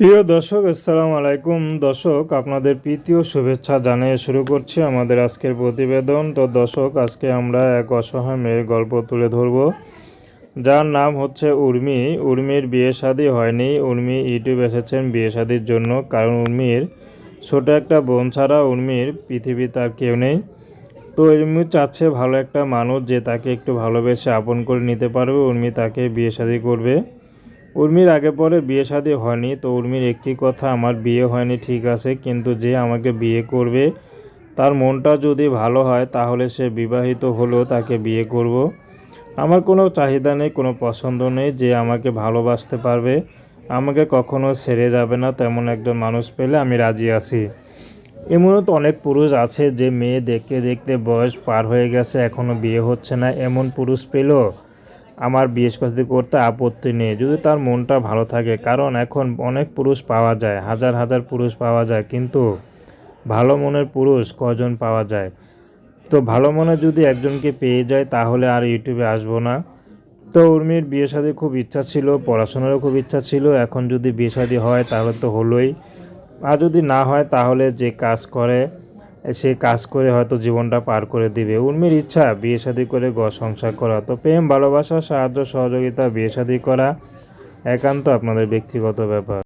প্রিয় দর্শক, আসসালামু আলাইকুম। দর্শক, আপনাদের প্রীতি ও শুভেচ্ছা জানিয়ে শুরু করছি আমাদের আজকের প্রতিবেদন। তো দর্শক, আজকে আমরা এক অসহায় মেয়ের গল্প তুলে ধরব। যার নাম হচ্ছে উর্মি। উর্মির বিয়ে শাদী হয়নি। উর্মি ইউটিউব এসেছেন বিয়ে শাদির জন্য। কারণ উর্মির ছোট একটা বোন ছাড়া উর্মির পৃথিবী তার কেউ নেই। তো উর্মি চাচ্ছে ভালো একটা মানুষ যে তাকে একটু ভালোবেসে আপন করে নিতে পারবে। উর্মি তাকে বিয়ে শাদী করবে। উর্মির আগে পরে বিয়ে শাদী হয়নি, তো উর্মির একটি কথা, আমার বিয়ে হয়নি, ঠিক আছে, কিন্তু যে আমাকে বিয়ে করবে, তার মনটা যদি ভালো হয়, তাহলে সে বিবাহিত হলেও তাকে বিয়ে করব। আমার কোনো চাহিদা নেই, কোনো পছন্দ নেই, যে আমাকে ভালোবাসতে পারবে, আমাকে কখনো ছেড়ে যাবে না, তেমন একজন মানুষ পেলে আমি রাজি আছি এমনও তো অনেক পুরুষ আছে, যে মেয়ে দেখতে দেখতে বয়স পার হয়ে গেছে এখনও বিয়ে হচ্ছে না, এমন পুরুষ পেলেও আমার শাদী করতে আপত্তি নেই, যদি তার মনটা ভালো থাকে, কারণ এখন অনেক পুরুষ পাওয়া যায়, হাজার হাজার পুরুষ পাওয়া যায়, কিন্তু ভালো মনের পুরুষ কজন পাওয়া যায়? তো ভালো মনে যদি একজনকে পেয়ে যায়, তাহলে আর ইউটিউবে আসব না। তো উর্মির বিয়ে শাদী খুব ইচ্ছা ছিল, পড়াশোনারও খুব ইচ্ছা ছিল, এখন যদি বিয়ে শাদী হয়, তাহলে তো হলোই। আর যদি না হয়, তাহলে যে কাজ করে সে কাজ করে হয়তো জীবনটা পার করে দিবে। উর্মির ইচ্ছা, বিয়ে শাদী করে ঘর সংসার করা। তো প্রেম, ভালোবাসা, সাহায্য, সহযোগিতা, বিয়ে শাদী করা একান্ত আপনাদের ব্যক্তিগত ব্যাপার।